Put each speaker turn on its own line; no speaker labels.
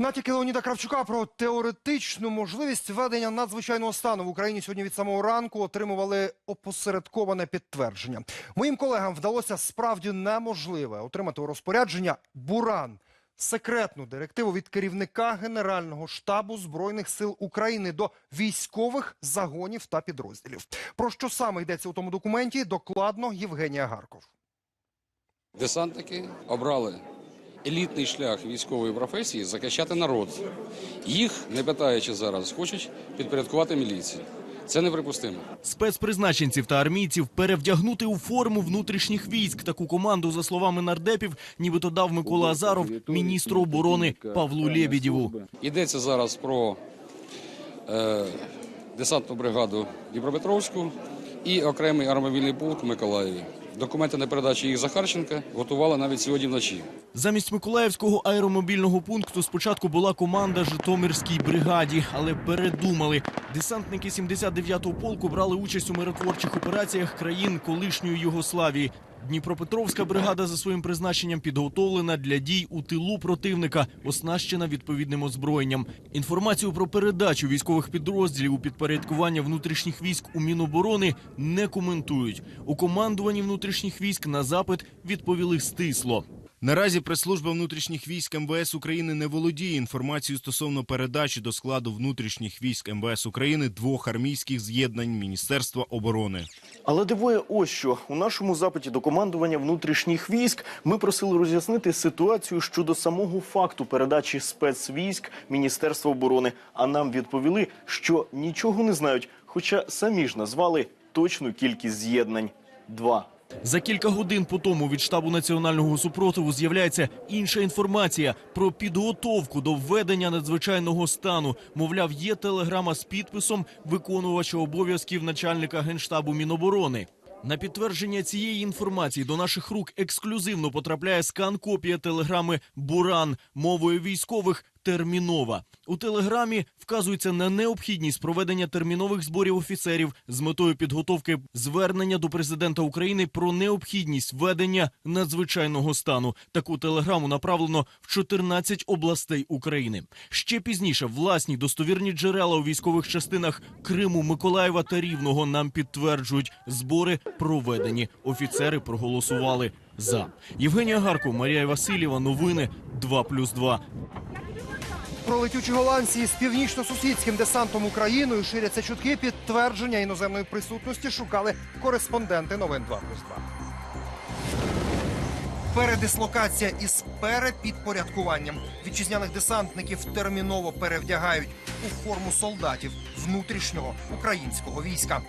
Натяки Леоніда Кравчука про теоретичну можливість введення надзвичайного стану в Україні сьогодні від самого ранку отримували опосередковане підтвердження. Моїм колегам вдалося справді неможливе отримати у розпорядження Буран. Секретну директиву від керівника Генерального штабу збройних сил України до військових загонів та підрозділів. Про що саме йдеться у тому документі? Докладно Євгенія Гарков.
Десантники обрали елітний шлях військової професії захищати народ. Їх, не питаючи зараз, хочуть підпорядкувати міліції. Це неприпустимо.
Спецпризначенців та армійців перевдягнути у форму внутрішніх військ. Таку команду, за словами нардепів, нібито дав Микола Азаров міністру оборони Павлу Лєбідєву.
Йдеться зараз про е, десантну бригаду Дніпропетровську і окремий армовільний в Миколаєві. Документи на передачу їх Захарченка готували навіть сьогодні вночі.
Замість Миколаївського аеромобільного пункту спочатку була команда Житомирській бригаді, але передумали. Десантники 79-го полку брали участь у миротворчих операціях країн колишньої Югославії. Дніпропетровська бригада за своїм призначенням підготовлена для дій у тилу противника, оснащена відповідним озброєнням. Інформацію про передачу військових підрозділів у підпорядкування внутрішніх військ у Міноборони не коментують. У командуванні внутрішніх військ на запит відповіли стисло.
Наразі прес-служба внутрішніх військ МВС України не володіє інформацією стосовно передачі до складу внутрішніх військ МВС України двох армійських з'єднань Міністерства оборони.
Але дивує ось що у нашому запиті до командування внутрішніх військ ми просили роз'яснити ситуацію щодо самого факту передачі спецвійськ Міністерства оборони. А нам відповіли, що нічого не знають, хоча самі ж назвали точну кількість з'єднань два.
За кілька годин по тому від штабу національного супротиву з'являється інша інформація про підготовку до введення надзвичайного стану. Мовляв, є телеграма з підписом виконувача обов'язків начальника генштабу Міноборони. На підтвердження цієї інформації до наших рук ексклюзивно потрапляє скан копія телеграми Буран мовою військових термінова. У телеграмі вказується на необхідність проведення термінових зборів офіцерів з метою підготовки звернення до президента України про необхідність введення надзвичайного стану. Таку телеграму направлено в 14 областей України. Ще пізніше власні достовірні джерела у військових частинах Криму, Миколаєва та Рівного нам підтверджують, збори проведені. Офіцери проголосували за. Євгенія Гарко, Марія Васильєва. Новини 2+,2.
Про летючі голландці з північно-сусідським десантом Україною ширяться чутки підтвердження іноземної присутності шукали кореспонденти новин 2 плюс 2. Передислокація із перепідпорядкуванням вітчизняних десантників терміново перевдягають у форму солдатів внутрішнього українського війська.